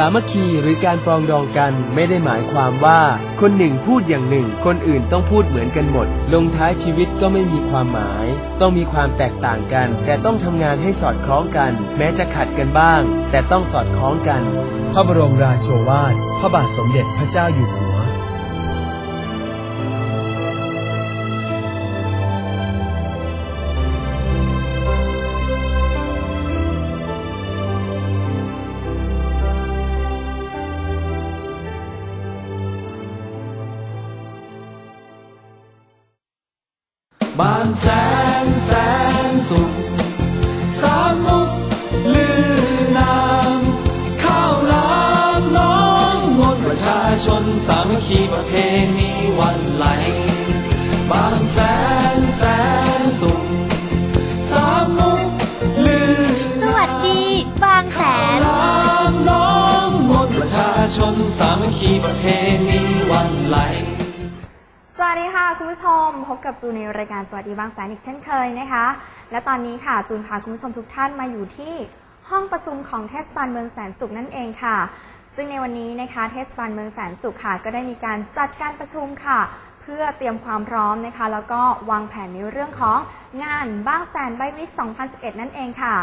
สามัคคีหรือการปรองดองกันไม่ได้หมายความว่า คนหนึ่งพูดอย่างหนึ่ง คนอื่นต้องพูดเหมือนกันหมด ลงท้ายชีวิตก็ไม่มีความหมาย ต้องมีความแตกต่างกัน แต่ต้องทำงานให้สอดคล้องกัน แม้จะขัดกันบ้าง แต่ต้องสอดคล้องกัน พระบรมราโชวาทพระบาทสมเด็จพระเจ้าอยู่หัว บ้านแสนแสนสุขสามมุกลือนามข้าวหลามน้องมนประชาชนสามัคคีประเพณีวันไหลบานแสนแสนสุขสามมุกลือสวัสดี บางแสนลามน้องมนประชาชนสามัคคีประเพณีวันไหล ค่ะคุณผู้ชมพบกับจูนในรายการสวัสดีบางแสนอีกเช่นเคยนะคะ และตอนนี้ค่ะจูนพาคุณผู้ชมทุกท่านมาอยู่ที่ห้องประชุมของเทศบาลเมืองแสนสุขนั่นเองค่ะ ซึ่งในวันนี้นะคะ เทศบาลเมืองแสนสุขค่ะ ก็ได้มีการจัดการประชุมค่ะ เพื่อเตรียมความพร้อมนะคะ แล้วก็วางแผนในเรื่องของงานบ้างแสนไบวิก 2011 นั่นเองค่ะ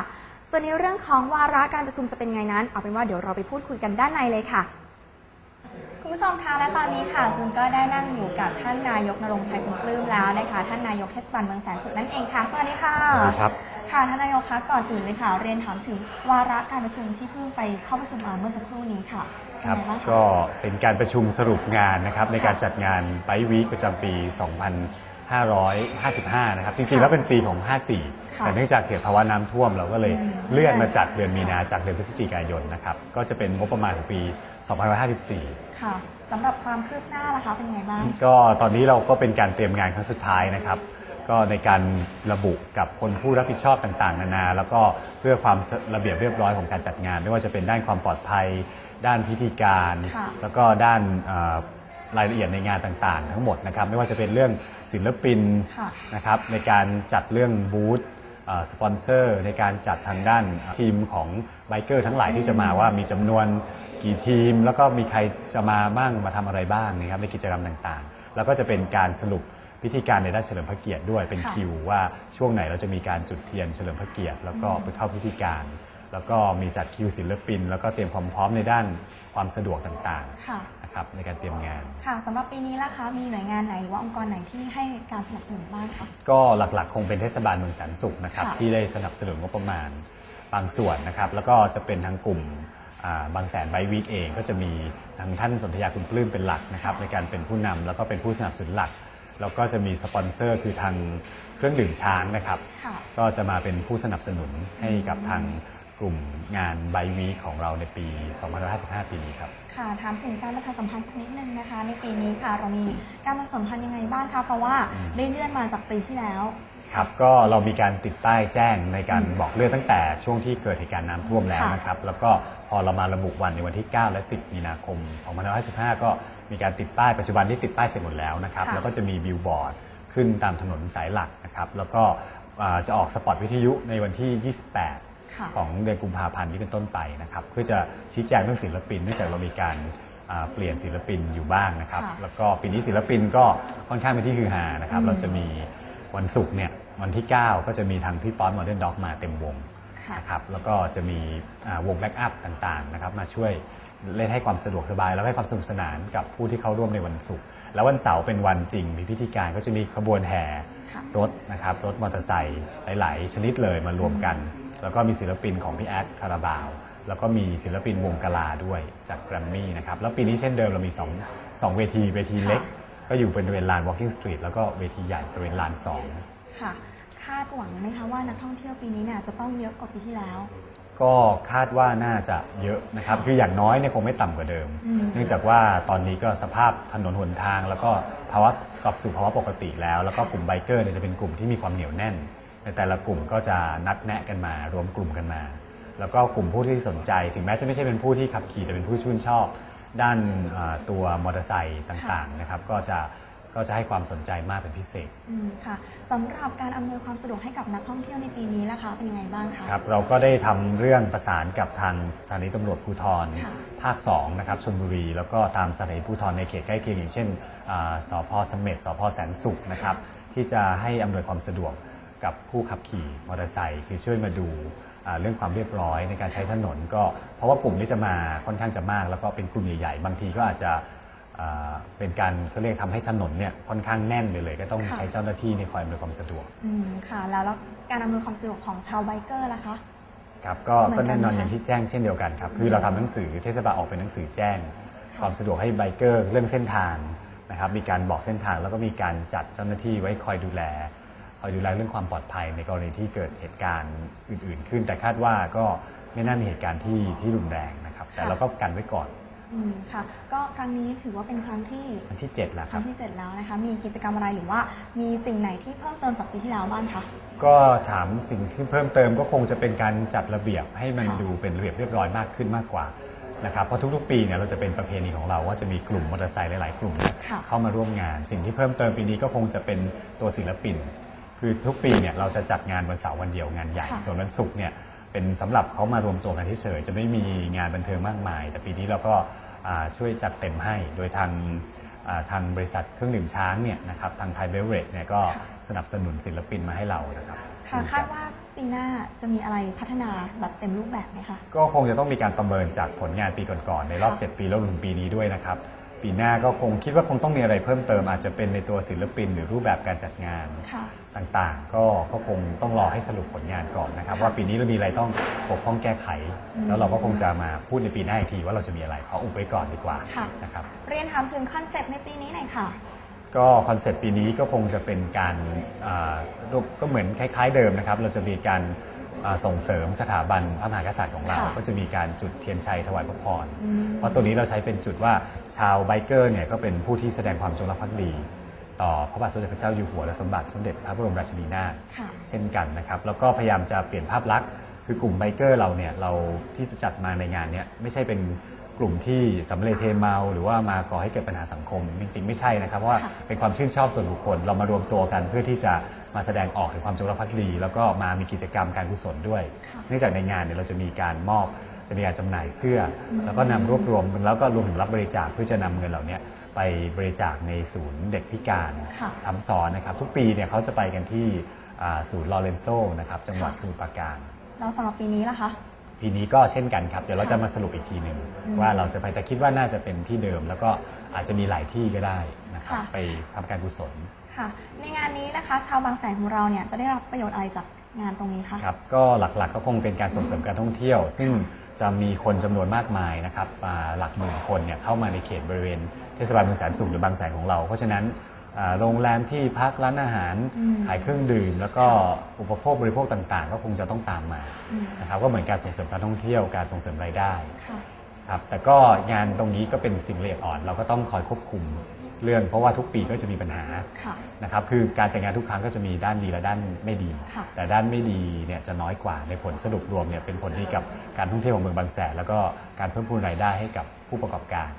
ส่วนในเรื่องของวาระการประชุมจะเป็นไงนั้น เอาเป็นว่าเดี๋ยวเราไปพูดคุยกันด้านในเลยค่ะ ผู้ชมคะและตอนนี้ค่ะจูนก็ได้นั่งอยู่กับท่านนายกนรงค์ชัยคุณปลื้มแล้วนะคะท่านนายกเทศบาลเมืองแสนสุขนั่นเองค่ะสวัสดีค่ะสวัสดีครับค่ะท่านนายกคะก่อนอื่นเลยค่ะ เรียนถามถึงวาระการประชุมที่เพิ่งไปเข้าประชุมมาเมื่อสักครู่นี้ค่ะเป็นครับไงบ้างคะก็เป็นการประชุมสรุปงานนะครับในการจัดงานไบวีคประจำปี 2555 นะครับ จริงๆ แล้วเป็นปีของ 54ค่ะแต่เนื่องจากเหตุภาวะน้ำท่วมเราก็เลยเลื่อนมาจัดเดือนมีนาจากเดือนพฤศจิกายนนะครับ ก็จะเป็นงบประมาณของปี 2554 ค่ะสำหรับความคืบหน้าล่ะคะเป็นไงบ้าง ก็ตอนนี้เราก็เป็นการเตรียมงานครั้งสุดท้ายนะครับ ก็ในการระบุกับคนผู้รับผิดชอบต่างๆ นานา แล้วก็เพื่อความระเบียบเรียบร้อยของการจัดงาน ไม่ว่าจะเป็นด้านความปลอดภัย ด้านพิธีการ ค่ะ แล้วก็ด้านเอ่อรายละเอียดในงานต่างๆ ทั้งหมดนะครับ ไม่ว่าจะเป็นเรื่องศิลปิน ค่ะ นะครับในการจัดเรื่องบูธเอ่อสปอนเซอร์ ในการจัดทางด้านทีมของไบเกอร์ทั้งหลายที่จะมาว่ามีจำนวน กี่ทีม แล้วก็มีใครจะมาบ้างมาทำอะไรบ้างนะครับในกิจกรรมต่างๆ แล้วก็จะเป็นการสรุปพิธีการในด้านเฉลิมพระเกียรติด้วยเป็นค่ะ คิวว่าช่วงไหนเราจะมีการจุดเทียนเฉลิมพระเกียรติ แล้วก็ไปเข้าพิธีการ แล้วก็มีจัดคิวศิลปิน แล้วก็เตรียมความพร้อมในด้านความสะดวกต่างค่ะ ๆนะครับในการเตรียมงาน ค่ะสำหรับปีนี้ล่ะคะ มีหน่วยงานไหนหรือว่าองค์กรไหนที่ให้การสนับสนุนบ้างคะ ก็หลักๆ คงเป็นเทศบาลเมืองแสนสุขนะครับค่ะที่ได้สนับสนุนงบประมาณบางส่วนนะครับ แล้วก็จะเป็นทางกลุ่มอ่า บางแสนไบวีคเองก็จะมีทางท่านสนธยาคุณปลื้มเป็นหลักนะครับในการเป็นผู้นำแล้วก็เป็นผู้สนับสนุนหลัก แล้วก็จะมีสปอนเซอร์คือทางเครื่องดื่มช้างนะครับค่ะก็จะมาเป็นผู้สนับสนุนให้กับทางกลุ่มงานไบวีคของเราในปี2555 ปีนี้ครับ ค่ะ ถามถึงการประชาสัมพันธ์สักนิดนึงนะคะ ในปีนี้ค่ะเรามีการประชาสัมพันธ์ยังไงบ้างคะ เพราะว่าได้เลื่อนมาจากปีที่แล้ว ครับ ก็เรามีการติดป้ายแจ้งในการบอกเลื่อนตั้งแต่ช่วงที่เกิดเหตุการณ์น้ำท่วมแล้วค่ะนะครับ แล้วก็ พอเรามาระบุวันในวันที่ 9 และ 10 มีนาคม2555 ก็มีการติดป้ายปัจจุบันที่ติดป้ายเสร็จหมดแล้วนะครับค่ะแล้วก็จะมีบิลบอร์ดขึ้นตามถนนสายหลักนะครับแล้วก็อ่าจะออกสปอตวิทยุในวันที่ 28ค่ะของเดือนกุมภาพันธ์นี้เป็นต้นไปนะครับเพื่อจะชี้แจงเรื่องศิลปินเนื่องจากเรามีการอ่าเปลี่ยนศิลปินอยู่บ้างนะครับค่ะแล้วก็ปีนี้ศิลปินก็ค่อนข้างเป็นที่ฮือฮานะครับ เราจะมีวันศุกร์เนี่ยวันที่ 9 ก็จะมีทางพี่ป๊อตโมเดิร์นด็อกมาเต็มวง ค่ะนะครับแล้วก็จะมีอ่าวงแบ็กอัพต่างๆนะครับมาช่วยเล่นให้ความสะดวกสบาย แล้วให้ความสนุกสนานกับผู้ที่เข้าร่วมในวันศุกร์แล้ววันเสาร์เป็นวันจริง มีพิธีการก็จะมีขบวนแห่ค่ะ รถนะครับรถมอเตอร์ไซค์หลาย ๆ ชนิดเลยมารวมกัน แล้วก็มีศิลปินของพี่แอดคาราบาว แล้วก็มีศิลปินวงกลาด้วยจากแกรมมี่นะครับแล้วปีนี้เช่นเดิมเรามี2งสองเวทีเวทีเล็ก ก็อยู่บริเวณลาน Walking Street แล้วก็เวทีใหญ่บริเวณลานสองค่ะคาดหวังไหมคะว่านักท่องเที่ยวปีนี้เนี่ยจะต้องเยอะกว่าปีที่แล้ว ก็คาดว่าน่าจะเยอะนะครับ คืออย่างน้อยเนี่ยคงไม่ต่ำกว่าเดิมเนื่องจากว่าตอนนี้ก็สภาพถนนหนทาง แล้วก็ภาวะกลับสู่ภาวะปกติแล้ว แล้วก็กลุ่มไบเกอร์เนี่ยจะเป็นกลุ่มที่มีความเหนียวแน่น ในแต่ละกลุ่มก็จะนัดแนะกันมารวมกลุ่มกันมา แล้วก็กลุ่มผู้ที่สนใจ ถึงแม้จะไม่ใช่เป็นผู้ที่ขับขี่แต่เป็นผู้ชื่นชอบ ด้านเอ่อตัวมอเตอร์ไซค์ต่างๆนะครับก็จะ ก็จะให้ความสนใจมากเป็นพิเศษ อืมค่ะสำหรับการอำนวยความสะดวกให้กับนักท่องเที่ยวในปีนี้ล่ะคะเป็นยังไงบ้างคะ ครับเราก็ได้ทำเรื่องประสานกับทางสถานีตำรวจภูธรค่ะ ภาค2นะครับชลบุรี แล้วก็ตามสถานีภูธรในเขตใกล้เคียงอย่างเช่นอ่าสพเสม็ดสพแสนสุขนะครับที่จะให้อำนวยความสะดวกกับผู้ขับขี่มอเตอร์ไซค์คือช่วยมาดูอ่าเรื่องความเรียบร้อยในการใช้ถนนก็เพราะว่ากลุ่มที่จะมาค่อนข้างจะมาก แล้วก็เป็นกลุ่มใหญ่ๆบางทีก็อาจจะอ่า เป็นการเขาเรียกทำให้ถนนเนี่ยค่อนข้างแน่นไปเลย ก็ต้องค่ะใช้เจ้าหน้าที่ในคอยอำนวยความสะดวกอืมค่ะแล้วแล้วการอำนวยความสะดวกของชาวไบเกอร์ล่ะคะครับก็เหมืก็อนกันแน่นอนไหมคะอย่างที่แจ้งเช่นเดียวกันครับคือเราทำหนังสือเทศบาลออกเป็นหนังสือแจ้ง ความสะดวกให้ไบเกอร์เรื่องเส้นทางนะครับมีการบอกเส้นทางแล้วก็มีการจัดเจ้าหน้าที่ไว้คอยดูแลคอยดูแลเรื่องความปลอดภัยในกรณีที่เกิดเหตุการณ์อื่น ๆ ขึ้น แต่คาดว่าก็ไม่น่ามีเหตุการณ์ที่ที่รุนแรงนะครับ แต่ค่ะเราก็กันไว้ก่อน อืมค่ะ ก็ครั้งนี้ถือว่าเป็นครั้งที่อันที่ 7 แล้วคครั้รับ งที่เจ็ดแล้วนะคะ มีกิจกรรมอะไรหรือว่ามีสิ่งไหนที่เพิ่มเติมจากปีที่แล้วบ้างคะ ก็ถามสิ่งที่เพิ่มเติมก็คงจะเป็นการจัดระเบียบให้มันค่ะ ดูเป็นระเบียบเรียบร้อยมากขึ้นมากกว่านะครับเพราะทุกๆ ปีเนี่ยเราจะเป็นประเพณีของเราว่าจะมีกลุ่มมอเตอร์ไซค์หลายๆ กลุ่มเนี่ย ค่ะ เข้ามาร่วมงาน สิ่งที่เพิ่มเติมปีนี้ก็คงจะเป็นตัวศิลปิน คือทุกปีเนี่ยเราจะจัดงานวันเสาร์วันเดียวงานใหญ่ ค่ะส่วนวันศุกร์เนี่ย เป็นสำหรับเขามารวมตัวกันเฉยๆจะไม่มีงานบันเทิงมากมาย แต่ปีนี้เราก็อ่าช่วยจัดเต็มให้ โดยทางอ่าทางบริษัทเครื่องดื่มช้างเนี่ยนะครับทางไทยเบเวอร์เรจเนี่ยก็สนับสนุนศิลปินมาให้เรานะครับค่ะคาดว่าปีหน้าจะมีอะไรพัฒนาแบบเต็มรูปแบบไหมคะ ก็คงจะต้องมีการประเมินจากผลงานปีก่อนๆในรอบค่ะ7ปีแล้วรวมถึงปีนี้ด้วยนะครับ ปีหน้าก็คงคิดว่าคงต้องมีอะไรเพิ่มเติม อาจจะเป็นในตัวศิลปิน หรือรูปแบบการจัดงานค่ะ ต่างๆ ก็ก็คงต้องรอให้สรุปผลงานก่อนนะครับ ว่าปีนี้เรามีอะไรต้องปกป้องแก้ไข แล้วเราก็คงจะมาพูดในปีหน้าอีกทีว่าเราจะมีอะไรขออุบไว้ก่อนดีกว่าค่ะ นะครับ เรียนถามถึงคอนเซปต์ในปีนี้หน่อยค่ะ ก็คอนเซปต์ปีนี้ก็คงจะเป็นการอ่าก็เหมือนคล้าย ๆ เดิมนะครับ เราจะมีการอ่า ส่งเสริมสถาบันพระมหากษัตริย์ของเราค่ะก็จะมีการจุดเทียนชัยถวายพระพร เพราะตัวนี้เราใช้เป็นจุดว่าชาวไบเกอร์เนี่ยก็เป็นผู้ที่แสดงความจงรักภักดี ต่อพระบาทสมเด็จพระเจ้าอยู่หัวและสมบัติสมเด็จพระบรมราชินีนาถค่ะเช่นกันนะครับ แล้วก็พยายามจะเปลี่ยนภาพลักษณ์คือกลุ่มไบเกอร์เราเนี่ยเราที่จะจัดมาในงานเนี่ยไม่ใช่เป็นกลุ่มที่สำเร็จเทเมาหรือว่ามาก่อให้เกิดปัญหาสังคม จริงๆ ไม่ใช่นะครับเพราะว่าค่ะเป็นความชื่นชอบส่วนบุคคลเรามารวมตัวกันเพื่อที่จะ มาแสดงออกถึงความจงรักภักดี แล้วก็มามีกิจกรรมการกุศลด้วยค่ะเนื่องจากในงานเนี่ยเราจะมีการมอบจะมีการจำหน่ายเสื้ออแล้วก็นำรวบรวมแล้วก็รวมถึงรับบริจาคเพื่อจะนำเงินเหล่านี้ไปบริจาคในศูนย์เด็กพิการค่ะทำสอนนะครับ ทุกปีเนี่ยเขาจะไปกันที่อ่าศูนย์ลอเรนโซนะครับจังหวัดค่ะสมุทรปราการ แล้วสำหรับปีนี้ล่ะคะ ปีนี้ก็เช่นกันครับ เดี๋ยวเราจะมาสรุปอีกทีหนึ่งว่าเราจะไปแต่คิดว่าน่าจะเป็นที่เดิม แล้วก็อาจจะมีหลายที่ก็ได้นะครับค่ะ ไปทำการกุศล ค่ะ ในงานนี้นะคะชาวบางแสนของเราเนี่ยจะได้รับประโยชน์อะไรจากงานตรงนี้คะ ครับก็หลักๆก็คงเป็นการส่งเสริมการท่องเที่ยว ซึ่งจะมีคนจำนวนมากมายนะครับอ่าหลักหมื่นคนเนี่ยเข้ามาในเขตบริเวณเทศบาลเมืองแสนสุขหรือบางแสนของเรา เพราะฉะนั้นอ่าโรงแรมที่พักร้านอาหารอืมขายเครื่องดื่ม แล้วก็อุปโภคบริโภคต่างๆ ก็คงจะต้องตามมาอืม นะครับก็เหมือนการส่งเสริมการท่องเที่ยวการส่งเสริมรายได้ ค่ะ ครับแต่ก็งานตรงนี้ก็เป็นสิ่งละเอียดอ่อนเราก็ต้องคอยควบคุม เรื่องเพราะว่าทุกปีก็จะมีปัญหาค่ะ นะครับคือการจัดงานทุกครั้งก็จะมีด้านดีและด้านไม่ดี ค่ะ แต่ด้านไม่ดีเนี่ยจะน้อยกว่าในผลสรุปรวมเนี่ยเป็นผลดีกับการท่องเที่ยวของเมืองบางแสนแล้วก็การเพิ่มพูนรายได้ให้กับผู้ประกอบการ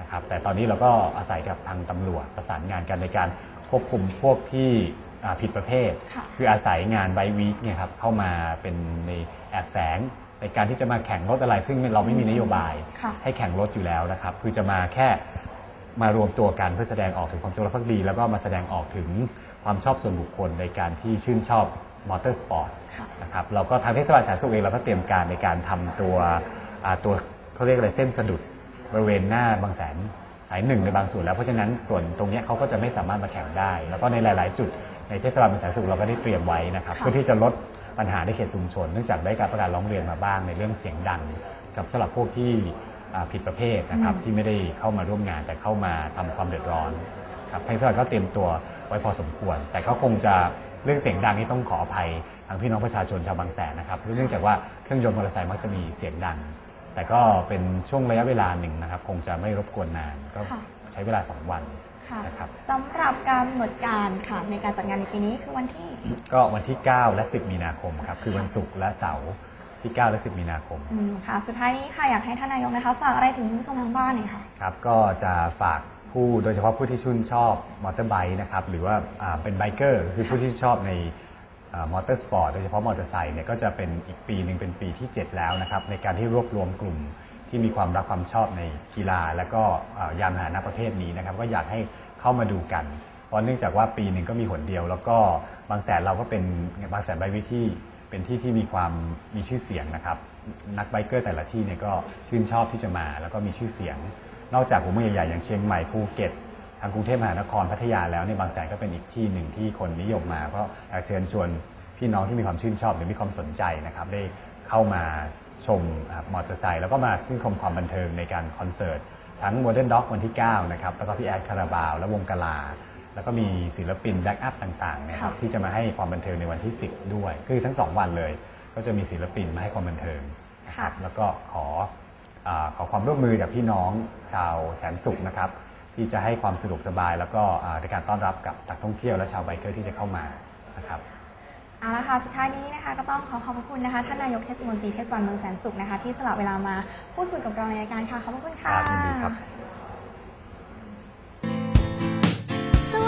นะครับแต่ตอนนี้เราก็อาศัยกับทางตำรวจประสานงานกันในการควบคุมพวกที่อ่าผิดประเภท ค่ะ คืออาศัยงานไบวีคเนี่ยครับเข้ามาเป็นในแอบแฝงในการที่จะมาแข่งรถอะไร ซึ่งเราไม่มีนโยบาย ค่ะ ให้แข่งรถอยู่แล้วนะครับ คือจะมาแค่ มารวมตัวกันเพื่อแสดงออกถึงความจงรักภักดี แล้วก็มาแสดงออกถึงความชอบส่วนบุคคลในการที่ชื่นชอบมอเตอร์สปอร์ตค่ะนะครับเราก็ทางเทศบาลแสนสุขเองเราก็เตรียมการในการทำตัวอ่าตัวเขาเรียกอะไรเส้นสะดุดบริเวณหน้าบางแสนสายหนึ่งในบางส่วนแล้วเพราะฉะนั้นส่วนตรงเนี้ยเขาก็จะไม่สามารถมาแข่งได้ แล้วก็ในหลาย ๆ จุดในเทศบาลบางแสนสุขเราก็ได้เตรียมไว้นะครับค่ะเพื่อที่จะลดปัญหาในเขตชุมชนเนื่องจากได้การประกาศร้องเรียนมาบ้างในเรื่องเสียงดังกับสำหรับพวกที่อ่า ผิดประเภทนะครับที่ไม่ได้เข้ามาร่วมงานแต่เข้ามาทำความเดือดร้อนครับทางเทศบาลก็เตรียมตัวไว้พอสมควร แต่ก็คงจะเรื่องเสียงดังนี่ต้องขออภัยทางพี่น้องประชาชนชาวบางแสนนะครับเนื่องจากว่าเครื่องยนต์มอเตอร์ไซค์มักจะมีเสียงดัง แต่ก็เป็นช่วงระยะเวลาหนึ่งนะครับ คงจะไม่รบกวนนานก็ค่ะใช้เวลา 2 วันค่ะนะครับสำหรับการกำหนดการค่ะในการจัดงานในปีนี้คือวันที่ ก็วันที่ 9 และ 10 มีนาคมครับคือวันศุกร์และเสาร์ ที่ 9 และ 10 มีนาคม อืมค่ะ สุดท้ายนี้ค่ะอยากให้ท่านนายกนะคะ ฝากอะไรถึงคุณผู้ชมทางบ้านหน่อยค่ะ ครับ ก็จะฝากผผู้โดยเฉพาะผู้ที่ชื่นชอบมอเตอร์ไบค์นะครับ หรือว่าอ่าเป็นไบเกอร์คือผู้ที่ชอบในมอเตอร์สปอร์ตโดยเฉพาะมอเตอร์ไซค์เนี่ยก็จะเป็นอีกปีหนึ่งเป็นปีที่ 7 แล้วนะครับ ในการที่รวบรวมกลุ่มที่มีความรักความชอบในกีฬา และก็อ่ายานพาหนะประเภทนี้นะครับ ก็อยากให้เข้ามาดูกัน เพราะเนื่องจากว่าปีหนึ่งก็มีหนเดียว แล้วก็บางแสนเราก็เป็นบางแสนไบค์วิกที่ เป็นที่ที่มีความมีชื่อเสียงนะครับ นักไบเกอร์แต่ละที่เนี่ยก็ชื่นชอบที่จะมา แล้วก็มีชื่อเสียง นอกจากหัวเมืองใหญ่ๆอย่างเชียงใหม่ภูเก็ตทางกรุงเทพมหานครพัทยาแล้วในยบางแสนก็เป็นอีกที่หนึ่งที่คนนิยมมาเพราะอยากเชิญชวนพี่น้องที่มีความชื่นชอบหรือมีความสนใจนะครับได้เข้ามาชมมอเตอร์ไซค์แล้วก็มาชื่นชมความบันเทิงในการคอนเสิร์ตทั้ง Modern Dog วันที่ 9 นะครับ แล้วก็พี่แอดคาราบาว และวงกลา แล้วก็มีศิลปินแบ็กอัพต่างๆนะครับค่ะที่จะมาให้ความบันเทิงในวันที่ 10 ด้วย คือทั้ง 2 วันเลย ก็จะมีศิลปินมาให้ความบันเทิงนะครับแล้วก็ขออาขอความร่วมมือจากพี่น้องชาวแสนสุขนะครับ ที่จะให้ความสะดวกสบาย แล้วก็อ่าในการต้อนรับกับนักท่องเที่ยวและชาวไบเกอร์ที่จะเข้ามานะครับ เอาละค่ะสุดท้ายนี้นะคะก็ต้องขอขอบพระคุณนะคะท่านนายกเทศมนตรีเทศบาลเมืองแสนสุขนะคะที่สละเวลามาพูดคุยกับเราในรายการค่ะขอบพระคุณคค่ะรับยินดีครับ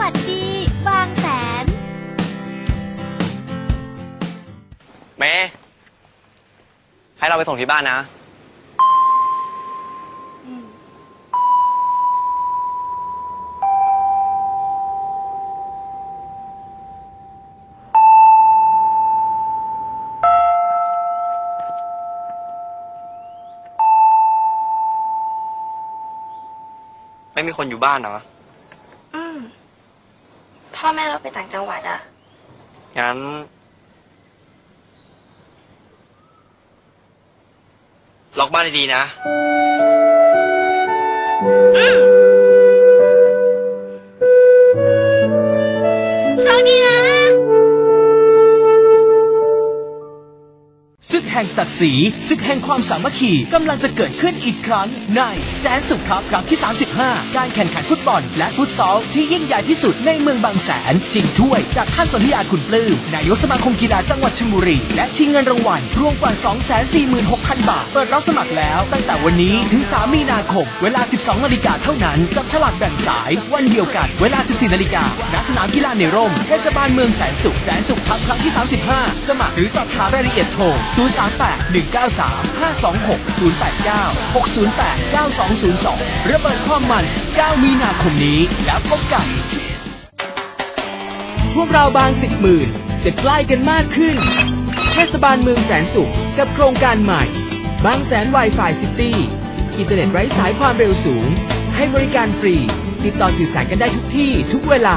วัสดี บางแสน เมย์ให้เราไปส่งที่บ้านนะ ไม่มีคนอยู่บ้านเหรอ พ่อแม่เราไปต่างจังหวัดอะงั้น ล็อกบ้านดีๆนะโแห่งศักดิ์ศรีศึกแห่งความสามัคคีกำลังจะเกิดขึ้นอีกครั้ง ในแสนสุขครับครั้งที่ 35 การแข่งขันฟุตบอล และฟุตซอลที่ยิ่งใหญ่ที่สุดในเมืองบางแสนชิงถ้วยจากท่านสนธิยาคุณปลื้มนายกสมาคมกีฬาจังหวัดชลบุรี และชิงเงินรางวัลรวมกว่า 246,000 บาท เปิดรับสมัครแล้วตั้งแต่วันนี้ถึง 3 มีนาคม เวลา 12 นาฬิกาเท่านั้นจับฉลากแบ่งสายวันเดียวกันเวลา 14 นาฬิกาณสนามกีฬาในร่มเทศบาลเมืองแสนสุขแสนสุขครั้งที่ 35 สมัครหรือสอบถามรายละเอียดโทร038 193 526 089 608 9202 ระเบิดความมัน 9 มีนาคมนี้ แล้วพบกัน พวกเราบางสิบหมื่นจะใกล้กันมากขึ้น เทศบาลเมืองแสนสุขกับโครงการใหม่ บางแสน Wi-Fi City อินเทอร์เน็ตไร้สายความเร็วสูง ให้บริการฟรี ติดต่อสื่อสารกันได้ทุกที่ทุกเวลา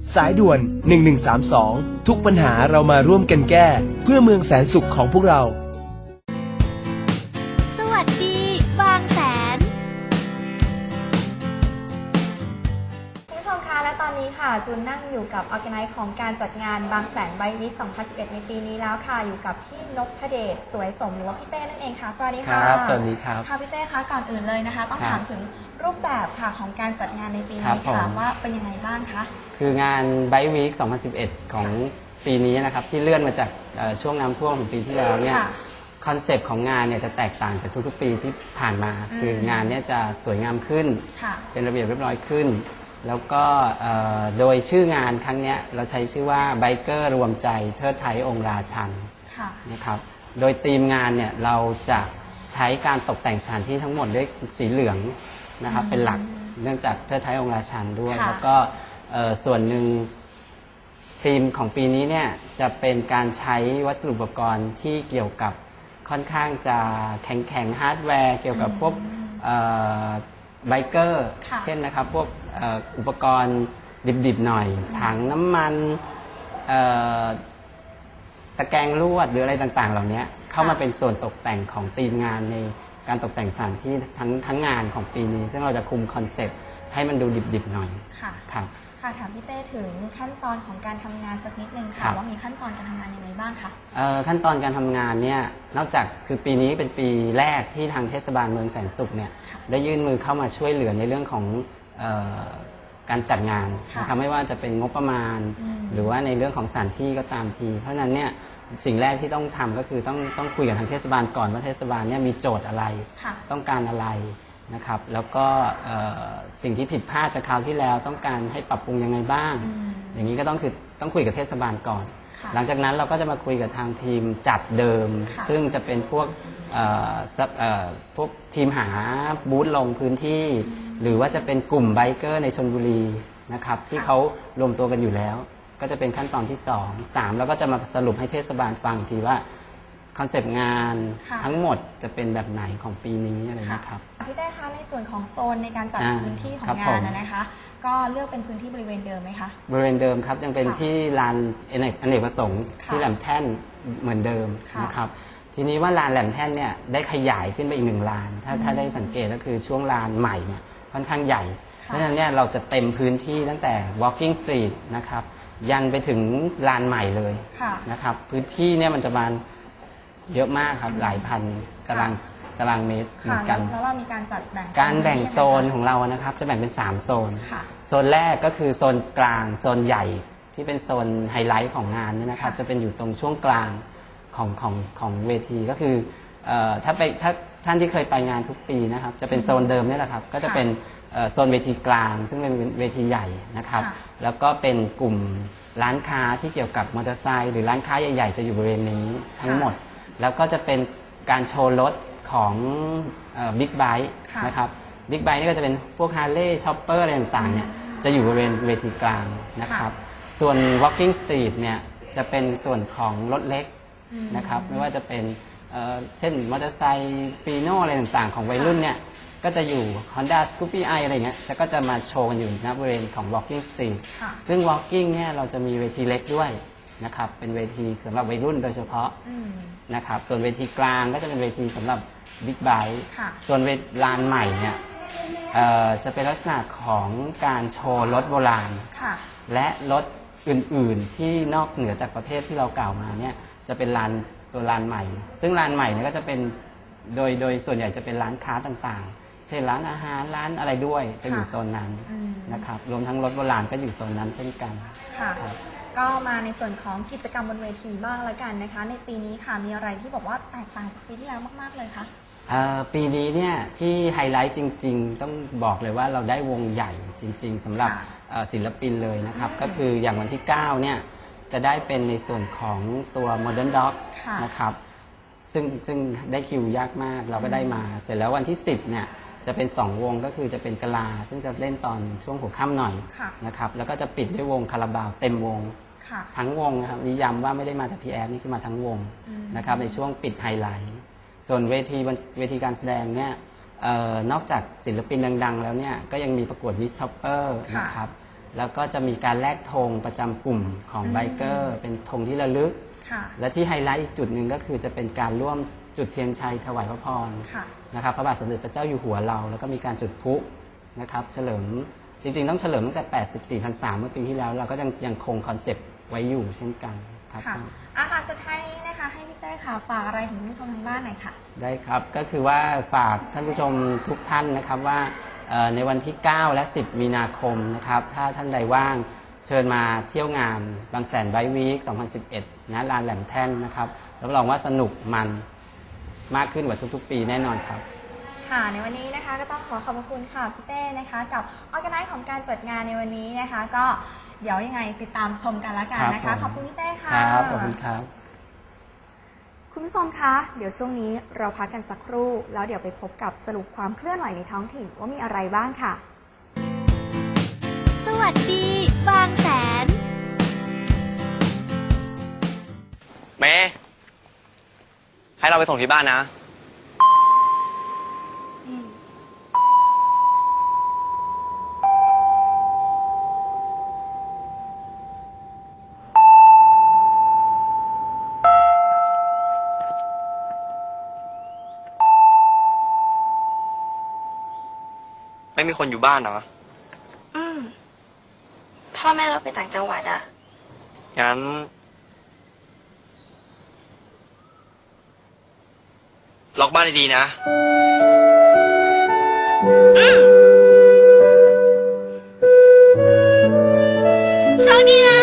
สายด่วน 1132 ทุกปัญหาเรามาร่วมกันแก้ เพื่อเมืองแสนสุขของพวกเรา นั่งอยู่กับออแกไนซ์ของการจัดงานบางแสนไบวิก2011 ในปีนี้แล้วค่ะ อยู่กับพี่นพเดชสวยสมหรือว่าพี่เต้นั่นเองค่ะ สวัสดีค่ะครับสวัสดีครับค่ะพี่เต้คะก่อนอื่นเลยนะคะ ต้องครับถามถึงรูปแบบค่ะของการจัดงานในปีครันี้บผม ค่ะว่าเป็นยังไงบ้างคะ คืองานไบวีค2011 ของปีนี้นะครับ ที่เลื่อนมาจากเอ่อช่วงน้ำท่วมของปีที่แล้วเนี่ยค่ะคอนเซปต์ของงานเนี่ยจะแตกต่างจากทุกๆปีที่ผ่านมา คืองานเนี่ยจะสวยงามขึ้น ค่ะ เป็นระเบียบเรียบร้อยขึ้น แล้วก็เอ่อโดยชื่องานครั้งเนี้ยเราใช้ชื่อว่าไบเกอร์รวมใจเทิดไทยองค์ราชันค่ะนะครับ โดยธีมงานเนี่ยเราจะใช้การตกแต่งสถานที่ทั้งหมดด้วยสีเหลืองนะครับเป็นหลักเนื่องจากเทิดไทยองค์ราชันด้วยค่ะแล้วก็เอ่อส่วนหนึ่งธีมของปีนี้เนี่ยจะเป็นการใช้วัสดุอุปกรณ์ที่เกี่ยวกับค่อนข้างจะแข็งแข็งฮาร์ดแวร์เกี่ยวกับพวกไบเกอร์ค่ะเช่นนะครับพวกเอ่ออุปกรณ์ดิบๆหน่อย ถังน้ำมันเอ่อตะแกรงลวดหรืออะไรต่างๆ เหล่านี้เข้ามาเป็นส่วนตกแต่งของทีมงานในการตกแต่งสถานที่ทั้งทั้งงานของปีนี้ ซึ่งเราจะคุมคอนเซปต์ให้มันดูดิบๆหน่อยค่ะครับค่ะถามพี่เต้ถึงขั้นตอนของการทำงานสักนิดนึงครัค่ะบว่ามีขั้นตอนการทำงานยังไงบ้างคะเอ่อขั้นตอนการทำงานเนี่ยนอกจากคือปีนี้เป็นปีแรกที่ทางเทศบาลเมืองแสนสุขเนี่ยได้ยื่นมือเข้ามาช่วยเหลือในเรื่องของ เออการจัดงานค่ะนะครับไม่ว่าจะเป็นงบประมาณหรือว่าในเรื่องของสถานที่ก็ตามที เพราะฉะนั้นเนี่ยสิ่งแรกที่ต้องทำก็คือต้องต้องคุยกับทางเทศบาลก่อนว่าเทศบาลเนี่ยมีโจทย์อะไร ค่ะ ต้องการอะไรนะครับ แล้วก็เอ่อสิ่งที่ผิดพลาดจากคราวที่แล้วต้องการให้ปรับปรุงยังไงบ้างอย่างนี้ก็ต้องคือต้องคุยกับเทศบาลก่อน ค่ะหลังจากนั้นเราก็จะมาคุยกับทางทีมจัดเดิม ค่ะซึ่งจะเป็นพวกเอ่อซับเอ่อพวกทีมหาบูธลงพื้นที่ หรือว่าจะเป็นกลุ่มไบเกอร์ในชนบุรีนะครับที่เขารวมตัวกันอยู่แล้ว ก็จะเป็นขั้นตอนที่ 2 3 แล้วก็จะมาสรุปให้เทศบาลฟังอีกทีว่าคอนเซปต์งานค่ะ ทั้งหมดจะเป็นแบบไหนของปีนี้อะไรค่ะนะครับ พี่เต้คะในส่วนของโซนในการจัดอ่าพื้นที่ของครับงาผนม นะนะคะ ก็เลือกเป็นพื้นที่บริเวณเดิมไหมคะ บริเวณเดิมครับยังเป็นค่ะที่ลานอเนกอเนกประสงค์ค่ะที่แหลมแท่นเหมือนเดิมค่ะนะครับทีนี้ว่าลานแหลมแท่นเนี่ยได้ขยายขึ้นไปอีกหนึ่งลาน ถ้าถ้าได้สังเกตก็คือช่วงลานใหม่เนี่ย ค่อนข้างใหญ่เพราะฉะนั้นเนี่ยเราจะเต็มพื้นที่ตั้งแต่ walking street นะครับยันไปถึงลานใหม่เลยค่ะนะครับ พื้นที่เนี่ยมันจะมาเยอะมากครับหลายพันตารางตารางเมตรเหมืค่ะอนกันแล้วเรามีการจัดแบ่งการแบ่งโซนยังไงของเรานะครับ จะแบ่งเป็น 3 โซนค่ะโซนแรกก็คือโซนกลางโซนใหญ่ที่เป็นโซนไฮไลท์ของงานเนี่ยนะครับค่ะจะเป็นอยู่ตรงช่วงกลางของของของเวทีก็คือเออถ้าไปถ้า ท่านที่เคยไปงานทุกปีนะครับจะเป็นโซนเดิมนี่แหละครับก็จะเป็นเอ่อโซนเวทีกลาง ซึ่งเป็นเวทีใหญ่นะครับ ค่ะ แล้วก็เป็นกลุ่มร้านค้าที่เกี่ยวกับมอเตอร์ไซค์หรือร้านค้าใหญ่ ๆ จะอยู่บริเวณนี้ทั้งหมด แล้วก็จะเป็นการโชว์รถของบิ๊กไบค์ค่ะ นะครับบิ๊กไบค์นี่ก็จะเป็นพวกฮาร์เลย์ช็อปเปอร์อะไรต่างๆเนี่ยจะอยู่บริเวณเวทีกลางนะครับ ส่วน walking street เนี่ยจะเป็นส่วนของรถเล็กนะครับไม่ว่าจะเป็น เอ่อเช่นมอเตอร์ไซค์ฟีโนอะไรต่างๆ ของวัยรุ่นเนี่ย ก็จะอยู่ Honda Scoopy i อะไรเงี้ยจะก็จะมาโชว์กันอยู่ณบริเวณของ walking street ค่ะซึ่ง walking เนี่ยเราจะมีเวทีเล็กด้วยนะครับเป็นเวทีสำหรับวัยรุ่นโดยเฉพาะอืมนะครับส่วนเวทีกลางก็จะเป็นเวทีสำหรับบิ๊กไบค์ค่ะส่วนเวทีลานใหม่เนี่ยเอ่อจะเป็นลักษณะของการโชว์รถโบราณค่ะและรถอื่นๆที่นอกเหนือจากประเภทที่เรากล่าวมาเนี่ยจะเป็นลาน ตัวลานใหม่ ซึ่งลานใหม่เนี่ยก็จะเป็นโดยโดยส่วนใหญ่จะเป็นร้านค้าต่างๆ เช่นร้านอาหารร้านอะไรด้วยจะอยู่ค่ะโซนนั้นอืม นะครับรวมทั้งรถโบราณก็อยู่โซนนั้นเช่นกัน ค่ะ ครับ ก็มาในส่วนของกิจกรรมบนเวทีบ้างละกันนะคะ ในปีนี้ค่ะมีอะไรที่บอกว่าแตกต่างจากปีที่แล้วมากๆเลยคะ เอ่อปีนี้เนี่ยที่ไฮไลท์จริง ๆ ต้องบอกเลยว่าเราได้วงใหญ่จริง ๆสำหรับค่ะ เอ่อศิลปินเลยนะครับ ก็คืออย่างวันที่ 9 เนี่ย จะได้เป็นในส่วนของตัว Modern Dog ค่ะนะครับซึ่งซึ่งได้คิวยากมากเราก็ได้มา เสร็จแล้ววันที่ 10เนี่ยจะเป็น 2 วงก็คือจะเป็นกะลา ซึ่งจะเล่นตอนช่วงหัวค่ำหน่อยค่ะนะครับแล้วก็จะปิดด้วยวงคาราบาวเต็มวง ค่ะ ทั้งวงนะครับนิย้ำว่าไม่ได้มาแต่พีแอฟนี่คือมาทั้งวงนะครับในช่วงปิดไฮไลท์ส่วนเวทีบนเวทีการแสดงเนี่ยเออนอกจากศิลปินดัง ๆ แล้วเนี่ยก็ยังมีประกวดมิสช็อปเปอร์ค่ะ นะครับ แล้วก็จะมีการแลกธงประจำกลุ่มของไบเกอร์ เป็นธงที่ระลึก ค่ะ และที่ไฮไลท์อีกจุดหนึ่งก็คือจะเป็นการร่วมจุดเทียนชัยถวายพระพรค่ะนะครับพระบาทสมเด็จพระเจ้าอยู่หัวเรา แล้วก็มีการจุดพลุนะครับเฉลิมจริงๆ ต้องเฉลิมตั้งแต่ 84พรรษาเมื่อปีที่แล้ว เราก็ยังยังคงคอนเซปต์ไว้อยู่เช่นกันครับค่ะอาค่ะสุดท้ายนี้นะคะ ให้พี่เต้ค่ะฝากอะไรถึงผู้ชมทางบ้านหน่อยค่ะ ได้ครับก็คือว่าฝากท่านผู้ชมทุกท่านนะครับว่าเอ่อ ในวันที่ 9 และ 10 มีนาคมนะครับ ถ้าท่านใดว่างเชิญมาเที่ยวงานบางแสนไบวีค 2011 นะลานแหลมแท่นนะครับรับรองว่าสนุกมันมากขึ้นกว่าทุกๆ ปีแน่นอนครับ ค่ะในวันนี้นะคะก็ต้องขอขอบพระคุณค่ะพี่เต้นะคะ กับออแกไนซ์ของการจัดงานในวันนี้นะคะ ก็เดี๋ยวยังไงติดตามชมกันละกันนะครัคะ บผม ขอบคุณพี่เต้ค่ะ ครับ ขอบคุณครับ คุณผู้ชมคะ เดี๋ยวช่วงนี้เราพักกันสักครู่ แล้วเดี๋ยวไปพบกับสรุปความเคลื่อนไหวในท้องถิ่นว่ามีอะไรบ้างค่ะ สวัสดี บางแสน เมย์ให้เราไปส่งที่บ้านนะ ไม่มีคนอยู่บ้านเหรอพ่อแม่เราไปต่างจังหวัดอะงั้น ล็อกบ้านดีๆนะ โชคดีนะ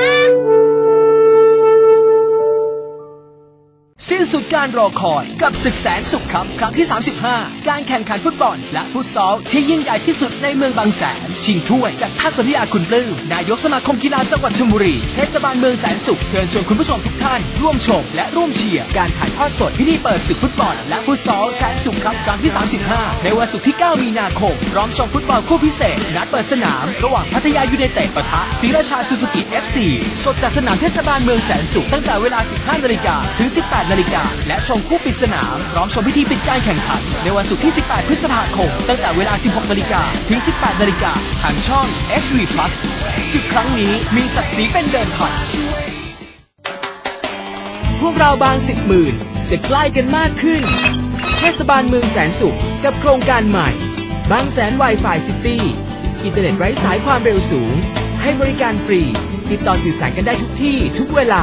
สิ้นสุด การรอคอยกับศึกแสนสุขครับครั้งที่ 35 การแข่งขันฟุตบอล และฟุตซอลที่ยิ่งใหญ่ที่สุดในเมืองบางแสน ชิงถ้วยจากท่านสนธิยาคุณปลื้มนายกสมาคมกีฬาจังหวัดชลบุรีเทศบาลเมืองแสนสุขเชิญชวนคุณผู้ชมทุกท่าน ร่วมชมและร่วมเชียร์การถ่ายทอดสดพิธีเปิดศึกฟุตบอล และฟุตซอลแสนสุขครับครั้งที่ 35 ในวันศุกร์ที่ 9 มีนาคมพร้อมชมฟุตบอลคู่พิเศษ นัดเปิดสนาม ระหว่างพัทยายูไนเต็ดปะทะศรีราชาซูซูกิ FC สดจากสนามเทศบาลเมืองแสนสุขตั้งแต่เวลา 15 นาฬิกาถึง 18 นาฬิกาและชมคู่ปิดสนามพร้อมชมพิธีปิดการแข่งขัน ในวันศุกร์ที่ 18 พฤษภาคม ตั้งแต่เวลา 16 นาฬิกาถึง 18 นาฬิกาทางช่อง SV Plus ศึกครั้งนี้มีศักดิ์ศรีเป็นเดิมพันพวกเราบางสิบหมื่นจะใกล้กันมากขึ้น เทศบาลเมืองแสนสุขกับโครงการใหม่ บางแสน Wi-Fi City อินเทอร์เน็ตไร้สายความเร็วสูง ให้บริการฟรี ติดต่อสื่อสารกันได้ทุกที่ทุกเวลา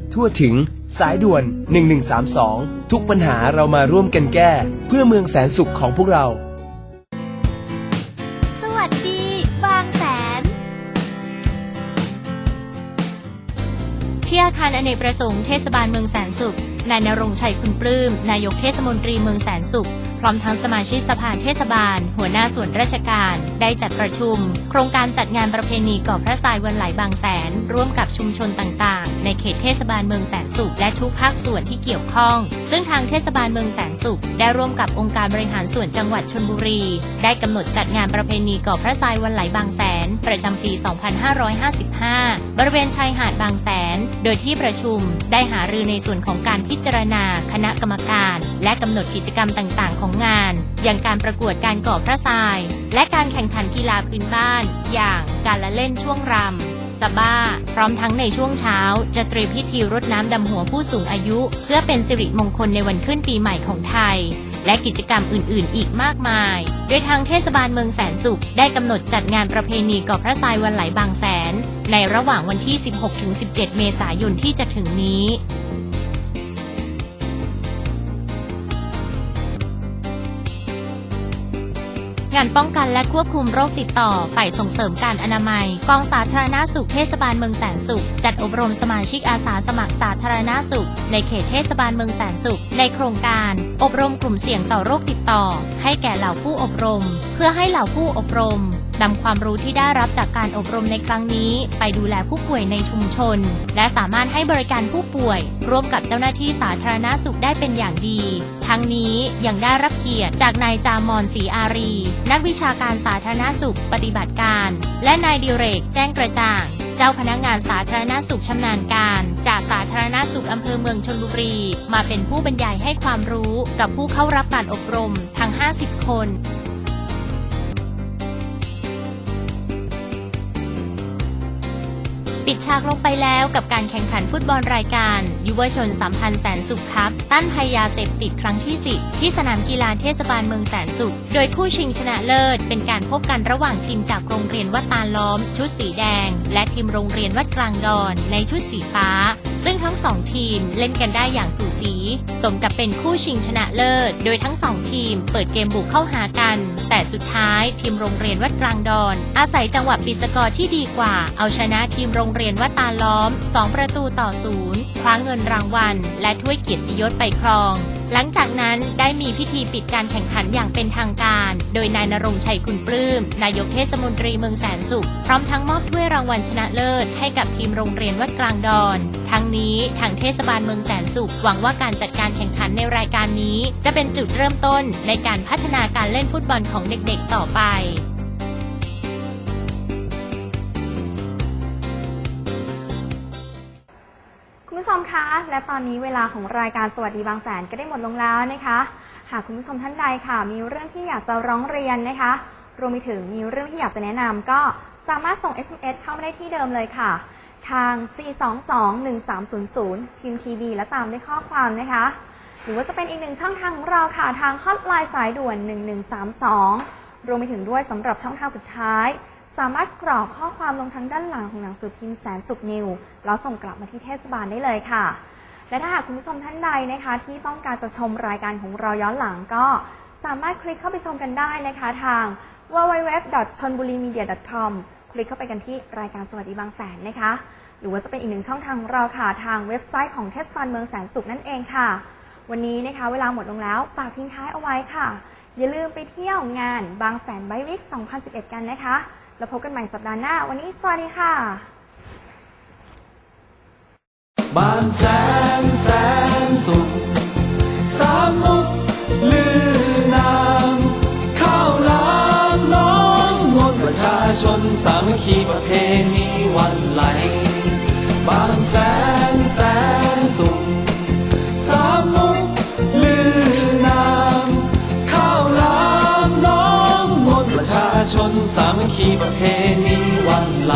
ทั่วถึง สายด่วน 1132 ทุกปัญหาเรามาร่วมกันแก้ เพื่อเมืองแสนสุขของพวกเรา สวัสดี บางแสน ที่อาคารอเนกประสงค์เทศบาลเมืองแสนสุข นายนรงชัยคุณปลื้ม นายกเทศมนตรีเมืองแสนสุข พร้อมทั้งสมาชิกสภาเทศบาล หัวหน้าส่วนราชการ ได้จัดประชุม โครงการจัดงานประเพณีก่อพระทรายวันไหลบางแสน ร่วมกับชุมชนต่างๆ ในเขตเทศบาลเมืองแสนสุขและทุกภาคส่วนที่เกี่ยวข้อง ซึ่งทางเทศบาลเมืองแสนสุข ได้ร่วมกับองค์การบริหารส่วนจังหวัดชลบุรี ได้กำหนดจัดงานประเพณีก่อพระทรายวันไหลบางแสน ประจำปี 2555 บริเวณชายหาดบางแสน โดยที่ประชุม ได้หารือในส่วนของการพิจารณา คณะกรรมการ และกำหนดกิจกรรมต่าง ๆ ของงาน อย่างการประกวดการก่อพระทราย และการแข่งขันกีฬาพื้นบ้าน อย่างการละเล่นช่วงรำสบ้า พร้อมทั้งในช่วงเช้า จะเตรียมพิธีรดน้ำดำหัวผู้สูงอายุ เพื่อเป็นสิริมงคลในวันขึ้นปีใหม่ของไทยและกิจกรรมอื่น ๆ อีกมากมาย โดยทางเทศบาลเมืองแสนสุข ได้กำหนดจัดงานประเพณีก่อพระทรายวันไหลบางแสน ในระหว่างวันที่ 16-17 เมษายนที่จะถึงนี้ งานป้องกันและควบคุมโรคติดต่อ ฝ่ายส่งเสริมการอนามัย กองสาธารณาสุขเทศบาลเมืองแสนสุข จัดอบรมสมาชิกอาสาสมัครสาธารณาสุข ในเขตเทศบาลเมืองแสนสุข ในโครงการ อบรมกลุ่มเสี่ยงต่อโรคติดต่อ ให้แก่เหล่าผู้อบรม เพื่อให้เหล่าผู้อบรม นำความรู้ที่ได้รับจากการอบรมในครั้งนี้ ไปดูแลผู้ป่วยในชุมชน และสามารถให้บริการผู้ป่วย ร่วมกับเจ้าหน้าที่สาธารณาสุขได้เป็นอย่างดี ทั้งนี้ยังได้รับเกียรติจากนายจามอนศรีอารี นักวิชาการสาธารณสุขปฏิบัติการ และนายดิเรก แจ้งกระจ่างเจ้าพนักงานสาธารณสุขชำนาญการ จากสาธารณสุขอำเภอเมืองชนบุรี มาเป็นผู้บรรยายให้ความรู้กับผู้เข้ารับการอบรมทั้ง 50 คน ปิดฉากลงไปแล้วกับการแข่งขันฟุตบอลรายการ ยุวชนสัมพันธ์แสนสุขครับ ต้านภัยยาเสพติดครั้งที่ 10 ที่สนามกีฬาเทศบาลเมืองแสนสุข โดยคู่ชิงชนะเลิศ เป็นการพบกันระหว่างทีมจากโรงเรียนวัดตาลล้อม ชุดสีแดง และทีมโรงเรียนวัดกลางดอนในชุดสีฟ้า ซึ่งทั้งสองทีมเล่นกันได้อย่างสูสี สมกับเป็นคู่ชิงชนะเลิศ โดยทั้งสองทีมเปิดเกมบุกเข้าหากัน แต่สุดท้ายทีมโรงเรียนวัดกลางดอน อาศัยจังหวะปิดสกอร์ที่ดีกว่า เอาชนะทีมโรงเรียนวัดตาล้อม 2 ประตูต่อศูนย์คว้าเงินรางวัล และถ้วยเกียรติยศไปครอง หลังจากนั้นได้มีพิธีปิดการแข่งขันอย่างเป็นทางการ โดยนายนรงชัยคุณปลื้ม นายกเทศมนตรีเมืองแสนสุข พร้อมทั้งมอบถ้วยรางวัลชนะเลิศ ให้กับทีมโรงเรียนวัดกลางดอน ทั้งนี้ทางเทศบาลเมืองแสนสุข หวังว่าการจัดการแข่งขันในรายการนี้ จะเป็นจุดเริ่มต้นในการพัฒนาการเล่นฟุตบอลของเด็กๆ ต่อไป มคะและตอนนี้เวลาของรายการสวัสดีบางแสนก็ได้หมดลงแล้วนะคะ หากคุณผู้ชมท่านใดค่ะ มีเรื่องที่อยากจะร้องเรียนนะคะ รวมไปถึงมีเรื่องที่อยากจะแนะนำก็สามารถส่ง SMS เข้ามาได้ที่เดิมเลยค่ะ ทาง 422-1300 พิมพ์ทีบีและตามด้วยข้อความนะคะ หรือว่าจะเป็นอีกหนึ่งช่องทางของเราค่ะ ทางฮอตไลน์สายด่วน 1132 รวมไปถึงด้วยสำหรับช่องทางสุดท้าย สามารถกรอกข้อความลงทางด้านหลังของหนังสือพิมพ์แสนสุขนิวแล้วส่งกลับมาที่เทศบาลได้เลยค่ะ และถ้าหากคุณผู้ชมท่านใดนะคะ ที่ต้องการจะชมรายการของเราย้อนหลังก็สามารถคลิกเข้าไปชมกันได้นะคะทาง www.chonburimedia.com คลิกเข้าไปกันที่รายการสวัสดีบางแสนนะคะ หรือว่าจะเป็นอีกหนึ่งช่องทางของเราค่ะทางเว็บไซต์ของเทศบาลเมืองแสนสุขนั่นเองค่ะ วันนี้นะคะเวลาหมดลงแล้วฝากทิ้งท้ายเอาไว้ค่ะ อย่าลืมไปเที่ยวงานบางแสนไบวิก 2011 กันนะคะ แล้วพบกันใหม่สัปดาห์หน้า วันนี้สวัสดีค่ะบางแสนแสนสุขสามมุกลือนามข้าวหลามน้องมนต์ประชาชนสามัคคีประเพณีวันไหล บางแสนแสน มัคคีประเพณีวันไหล